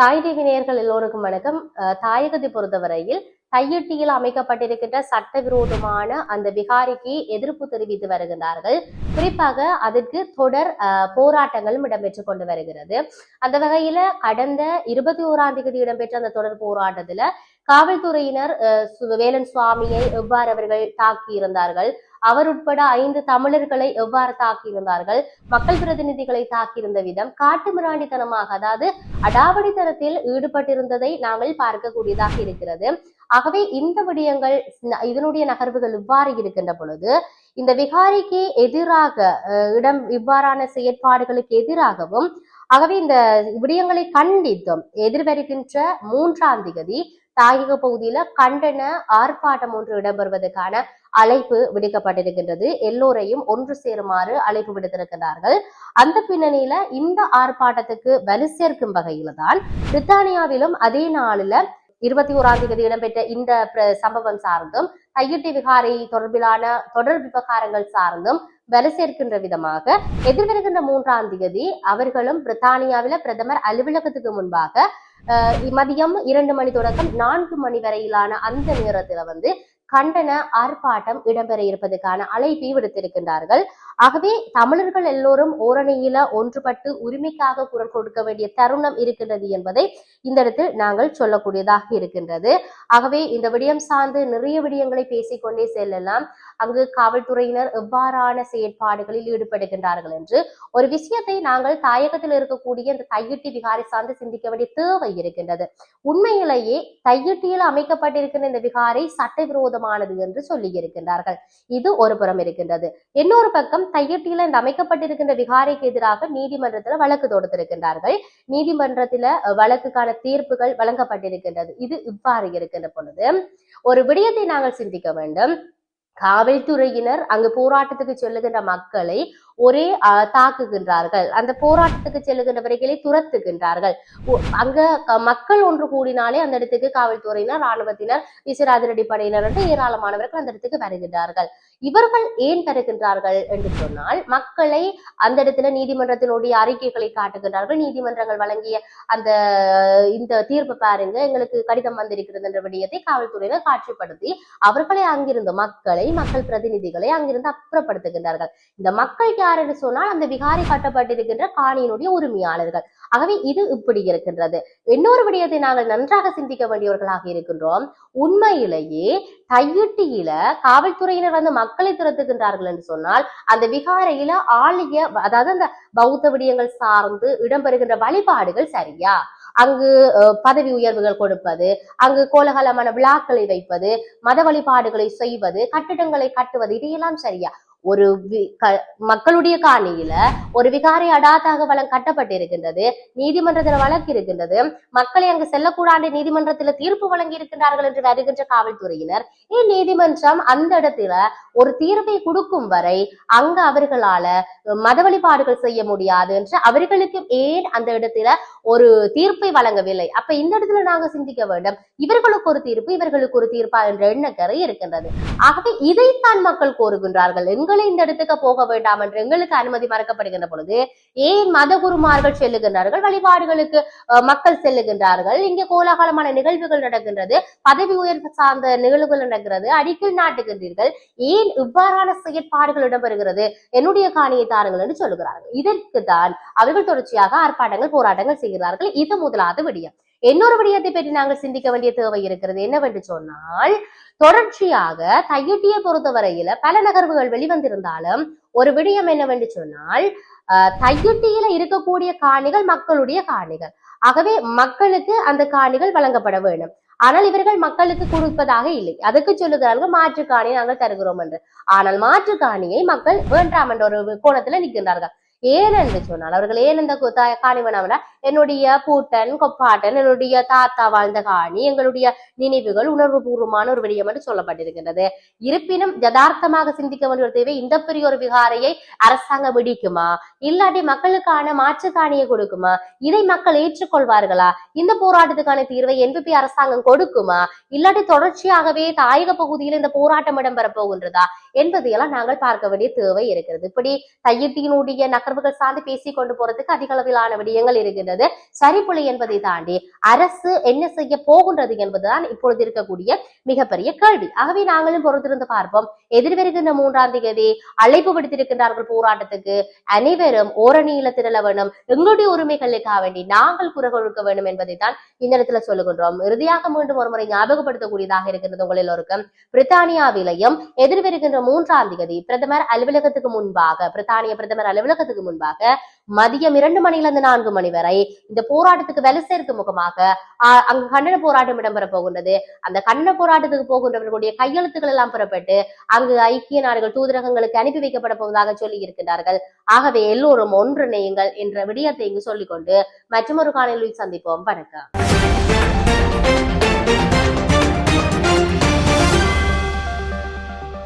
தாய் டிவி எல்லோருக்கும் வணக்கம். தாயகத்தை பொறுத்தவரையில் தையட்டியில் அமைக்கப்பட்டிருக்கின்ற சட்டவிரோதமான அந்த விகாரிக்கு எதிர்ப்பு தெரிவித்து வருகின்றார்கள். குறிப்பாக அதற்கு தொடர் போராட்டங்களும் இடம்பெற்று கொண்டு வருகிறது. அந்த வகையில கடந்த இருபத்தி ஓராம் தேதி இடம்பெற்ற அந்த தொடர் போராட்டத்துல காவல்துறையினர் வேலன் சுவாமியை எவ்வாறு அவர்கள் தாக்கி இருந்தார்கள் அவர் உட்பட ஐந்து தமிழர்களை எவ்வாறு தாக்கியிருந்தார்கள்? மக்கள் பிரதிநிதிகளை தாக்கியிருந்த விதம் காட்டுமிராண்டித்தனமாக அதாவது அடாவடித்தனத்தில் ஈடுபட்டிருந்ததை நாங்கள் பார்க்கக்கூடியதாக இருக்கிறது. ஆகவே இந்த விடயங்கள் இதனுடைய நகர்வுகள் இவ்வாறு இருக்கின்ற பொழுது இந்த விகாரிக்கு எதிராக இடம் இவ்வாறான செயற்பாடுகளுக்கு எதிராகவும் ஆகவே இந்த விடயங்களை கண்டித்தும் எதிர்வருகின்ற மூன்றாம் திகதி தாயக பகுதியில கண்டன ஆர்ப்பாட்டம் ஒன்று இடம்பெறுவதற்கான அழைப்பு விடுக்கப்பட்டிருக்கின்றது. எல்லோரையும் ஒன்று சேருமாறு அழைப்பு விடுத்திருக்கிறார்கள். அந்த பின்னணியில இந்த ஆர்ப்பாட்டத்துக்கு வலு சேர்க்கும் வகையில தான் பிரித்தானியாவிலும் அதே நாளில இருபத்தி ஓராம் தேதி இடம்பெற்ற இந்த பிர- சம்பவம் சார்ந்தும் தையிட்டி விகாரை தொடர்பிலான தொடர் விவகாரங்கள் சார்ந்தும் வலு சேர்க்கின்ற விதமாக எதிர்வருகின்ற மூன்றாம் தேதி அவர்களும் பிரித்தானியாவில பிரதமர் அலுவலகத்துக்கு முன்பாக மதியம் இரண்டு மணி தொடக்கம் நான்கு மணி வரையிலான அந்த நேரத்துல வந்து கண்டன ஆர்ப்பாட்டம் இடம்பெற இருப்பதற்கான அழைப்பை விடுத்திருக்கின்றார்கள் ஆகவே தமிழர்கள் எல்லோரும் ஓரணியில ஒன்றுபட்டு உரிமைக்காக குரல் கொடுக்க வேண்டிய தருணம் இருக்கின்றது என்பதை இந்த இடத்தில் நாங்கள் சொல்லக்கூடியதாக இருக்கின்றது. ஆகவே இந்த விடயம் சார்ந்து நிறைய விடயங்களை பேசிக்கொண்டே செல்லலாம். அங்கு காவல்துறையினர் எவ்வாறான செயற்பாடுகளில் ஈடுபடுகின்றார்கள் என்று. ஒரு விஷயத்தை நாங்கள் தாயகத்தில் இருக்கக்கூடிய இந்த தையிட்டி விகாரை சார்ந்து சிந்திக்க வேண்டிய தேவை இருக்கின்றது. உண்மையிலேயே தையிட்டியில் அமைக்கப்பட்டிருக்கின்ற இந்த விகாரை சட்டவிரோதமானது என்று சொல்லி இருக்கின்றார்கள். இது ஒரு புறம் இருக்கின்றது. இன்னொரு பக்கம் தையிட்டியில இந்த அமைக்கப்பட்டிருக்கின்ற விகாரைக்கு எதிராக நீதிமன்றத்துல வழக்கு தொடுத்திருக்கின்றார்கள். நீதிமன்றத்துல வழக்குக்கான தீர்ப்புகள் வழங்கப்பட்டிருக்கின்றது. இது இவ்வாறு இருக்கின்ற பொழுது ஒரு விடயத்தை நாங்கள் சிந்திக்க வேண்டும். காவல்துறையினர் அங்கு போராட்டத்துக்கு செல்லுகின்ற மக்களை ஒரே அஹ், தாக்குகின்றார்கள். அந்த போராட்டத்துக்கு செல்லுகின்றவர்களை துரத்துகின்றார்கள். அங்க மக்கள் ஒன்று கூடினாலே அந்த இடத்துக்கு காவல்துறையினர் ராணுவத்தினர் விசிற அதிரடி படையினர் என்று ஏராளமானவர்கள் அந்த இடத்துக்கு வருகின்றார்கள். இவர்கள் ஏன் தருகின்றார்கள் என்று சொன்னால் மக்களை அந்த இடத்துல நீதிமன்றத்தினுடைய அறிக்கைகளை காட்டுகின்றார்கள். நீதிமன்றங்கள் வழங்கிய அந்த இந்த தீர்ப்பு பாருங்க எங்களுக்கு கடிதம் வந்திருக்கிறது என்ற விடயத்தை காவல்துறையினர் காட்சிப்படுத்தி அவர்களை அங்கிருந்து மக்களை மக்கள் பிரதிநிதிகளை அங்கிருந்து அப்புறப்படுத்துகின்றார்கள். இந்த மக்கள் யார் என்று சொன்னால் அந்த விகாரி கட்டப்பட்டிருக்கின்ற காணியினுடைய உரிமையாளர்கள். ஆகவே இது இப்படி இருக்கின்றது. இன்னொரு விடயத்தை நாங்கள் நன்றாக சிந்திக்க வேண்டியவர்களாக இருக்கின்றோம். உண்மையிலேயே தையிட்டியில காவல்துறையினர் வந்து மக்களை துரத்துகின்றார்கள் என்று சொன்னால் அந்த விகாரையில ஆலய அதாவது அந்த பௌத்த விடயங்கள் சார்ந்து இடம்பெறுகின்ற வழிபாடுகள் சரியா? அங்கு பதவி உயர்வுகள் கொடுப்பது அங்கு கோலகலமான விழாக்களை வைப்பது மத வழிபாடுகளை செய்வது கட்டிடங்களை கட்டுவது இதையெல்லாம் சரியா? ஒரு வி- க- மக்களுடைய காணியில ஒரு விகாரை அடாத்தாக வளம் கட்டப்பட்டிருக்கின்றது நீதிமன்றத்தில் வழக்கு இருக்கின்றது மக்களை அங்கு செல்லக்கூடாது நீதிமன்றத்தில் தீர்ப்பு வழங்கி இருக்கின்றார்கள் என்று வருகின்ற காவல்துறையினர். இந்நீதிமன்றம் அந்த இடத்துல ஒரு தீர்ப்பை கொடுக்கும் வரை அங்க அவர்களால மத வழிபாடுகள் செய்ய முடியாது என்று அவர்களுக்கு ஏன் அந்த இடத்துல ஒரு தீர்ப்பை வழங்கவில்லை? அப்ப இந்த இடத்துல நாங்க சிந்திக்க வேண்டும். இவர்களுக்கு ஒரு தீர்ப்பு இவர்களுக்கு ஒரு தீர்ப்பா என்ற எண்ணக்கரை இருக்கின்றது. ஆகவே இதைத்தான் மக்கள் கோருகின்றார்கள் உங்களை இந்த இடத்துக்கு போக வேண்டாம் என்று எங்களுக்கு அனுமதி மறக்கப்படுகின்ற பொழுது ஏன் மத குருமார்கள் செல்லுகின்றார்கள் வழிபாடுகளுக்கு மக்கள் செல்லுகின்றார்கள்? இங்கே கோலாகலமான நிகழ்வுகள் நடக்கின்றது பதவி உயர்வு சார்ந்த நிகழ்வுகள் நடக்கிறது அடிக்கல் நாட்டுகின்றீர்கள். ஏன் இவ்வாறான செயற்பாடுகள் இடம்பெறுகிறது? என்னுடைய காணியை தாருங்கள் என்று சொல்லுகிறார்கள். இதற்கு தான் அவர்கள் தொடர்ச்சியாக ஆர்ப்பாட்டங்கள் போராட்டங்கள் செய்கிறார்கள். இது முதலாவது விடயம். இன்னொரு விடயத்தை பற்றி நாங்கள் சிந்திக்க வேண்டிய தேவை இருக்கிறது. என்னவென்று சொன்னால் தொடர்ச்சியாக தையிட்டியை பொறுத்தவரையில பல நகர்வுகள் வெளிவந்திருந்தாலும் ஒரு விடயம் என்னவென்று சொன்னால் அஹ், இருக்கக்கூடிய காணிகள் மக்களுடைய காணிகள். ஆகவே மக்களுக்கு அந்த காணிகள் வழங்கப்பட வேண்டும். ஆனால் இவர்கள் மக்களுக்கு கொடுப்பதாக இல்லை. அதுக்கு சொல்லுகிறார்கள் மாற்று காணியை நாங்கள் தருகிறோம் என்று. ஆனால் மாற்று காணியை மக்கள் வேண்டாம் என்ற ஒரு கோணத்துல நிற்கின்றார்கள். ஏனென்று சொன்னால் அவர்கள் ஏன் இந்த காணி வேணாம்னா என்னுடைய பூட்டன் கொப்பாட்டன் என்னுடைய தாத்தா வாழ்ந்த காணி எங்களுடைய நினைவுகள் உணர்வு பூர்வமான ஒரு விடயம் என்று சொல்லப்பட்டிருக்கின்றது. இருப்பினும் யதார்த்தமாக சிந்திக்க வேண்டிய ஒரு தேவை இந்த பெரிய ஒரு விகாரையை அரசாங்கம் விடிக்குமா? இல்லாட்டி மக்களுக்கான மாற்று காணியை கொடுக்குமா? இதை மக்கள் ஏற்றுக்கொள்வார்களா? இந்த போராட்டத்துக்கான தீர்வை என்பிபி அரசாங்கம் கொடுக்குமா? இல்லாட்டி தொடர்ச்சியாகவே தாயக பகுதியில் இந்த போராட்டம் இடம்பெற போகின்றதா? என்பதையெல்லாம் நாங்கள் பார்க்க வேண்டிய தேவை இருக்கிறது. இப்படி தையத்தினுடைய நகர் நகர்வுகள் சார்ந்து பேசி கொண்டு போறதுக்கு அதிக அளவிலான விடயங்கள் இருக்கின்றது. சரிப்புலி என்பதை தாண்டி அரசு என்ன செய்ய போகின்றது என்பதுதான் இப்பொழுது இருக்கக்கூடிய மிகப்பெரிய கேள்வி. ஆகவே நாங்களும் பொறுத்திருந்து பார்ப்போம். எதிர்வருகின்ற மூன்றாம் தேதி அழைப்பு விடுத்திருக்கின்றார்கள் போராட்டத்துக்கு. அனைவரும் ஓரணியில திரள வேணும். எங்களுடைய உரிமைகளுக்காக வேண்டி நாங்கள் குரல் கொடுக்க வேண்டும் என்பதை தான் இந்த இடத்துல சொல்லுகின்றோம். இறுதியாக மீண்டும் ஒரு முறை ஞாபகப்படுத்தக்கூடியதாக இருக்கின்றது உங்கள் எல்லோருக்கும். பிரித்தானியாவிலையும் எதிர்வருகின்ற மூன்றாம் தேதி பிரதமர் அலுவலகத்துக்கு முன்பாக பிரித்தானிய பிரதமர் அலுவலகத்துக்கு முன்பாக மதியம் இரண்டு மணியிலிருந்து நான்கு மணி வரை இந்த போராட்டத்துக்கு வலு சேர்க்கும் முகமாக அங்கு கண்டன போராட்டம் இடம்பெற போகின்றது. அந்த கண்டன போராட்டத்துக்கு போகின்றவர்களுடைய கையெழுத்துக்கள் எல்லாம் பெறப்பட்டு அங்கு ஐக்கிய நாடுகள் தூதரகங்களுக்கு அனுப்பி வைக்கப்பட போவதாக சொல்லி இருக்கின்றார்கள். ஆகவே எல்லோரும் ஒன்றிணையுங்கள் என்ற விடயத்தை இங்கு சொல்லிக்கொண்டு மற்றொரு காணொலியில் சந்திப்போம். வணக்கம்.